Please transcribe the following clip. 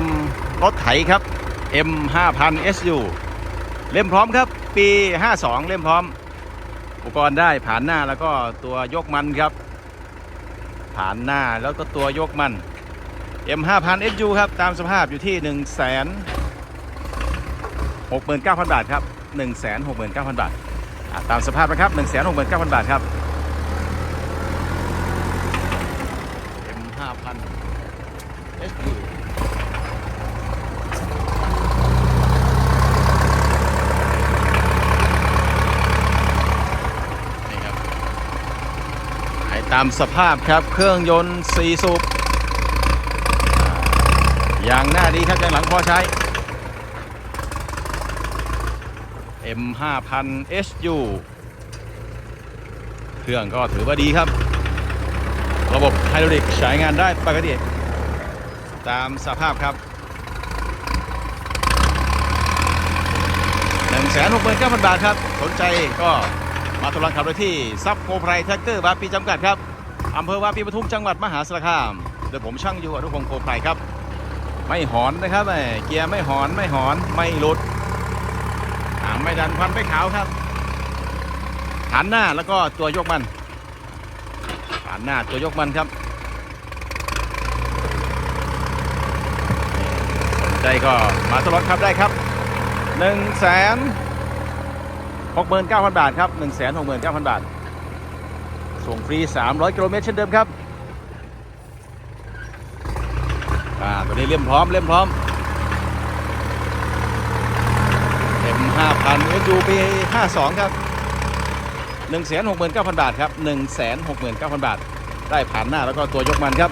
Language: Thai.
มรถไถครับ M 5 0 0 SU เล่มพร้อมครับ ปี 52 เล่มพร้อม อุปกรณ์ได้ผ่านหน้าแล้วก็ตัวยกมันครับ ผ่านหน้าแล้วก็ตัวยกมัน M 5 0 0 SU ครับตามสภาพอยู่ที่ 1 6 9 0 0 0 บาทครับ 1 6 9 0 0 0 บาทตามสภาพนะครับ 1 6 9 0 0 0 บาทครับ M 5 0 0 SU นี่ครับให้ ตามสภาพครับเครื่องยนต์4สูบอ่ายางหน้าดีครับยางหลังพอใช้ M 5 0 0 SU เครื่องก็ถือว่าดีครับ ระบบไฮดรอลิกใช้งานได้ปกติ ตามสภาพครับ169,000 บาทครับ สนใจก็ มาทดลองขับได้ที่ซับโกไพรแท็กเตอร์วาปีจำกัดครับอำเภอวาปีปทุมจังหวัดมหาสารคามโดยผมช่างอยู่อนุพงศ์โกไพรครับ ไม่หอนนะครับเกียร์ไม่หอนไม่หอนไม่หลุดหางไม่ดันควันไม่ขาวครับหันหน้าแล้วก็ตัวยกมันหันหน้าตัวยกมันครับใจก็มาทดลองขับได้ครับ1 6 9 0 0 69,000 บาทครับ1 6 9 0 0 0 บาท ส่งฟรี 300 กิโลเมตรเช่นเดิมครับอ่าตัวนี้เล่มพร้อมเล่มพร้อม M 5000 SUV 52 ครับ 1 6 9 0 0 0 บาทครับ 1 6 9 0 0 0 บาท ได้ผ่านหน้าแล้วก็ตัวยกมันครับ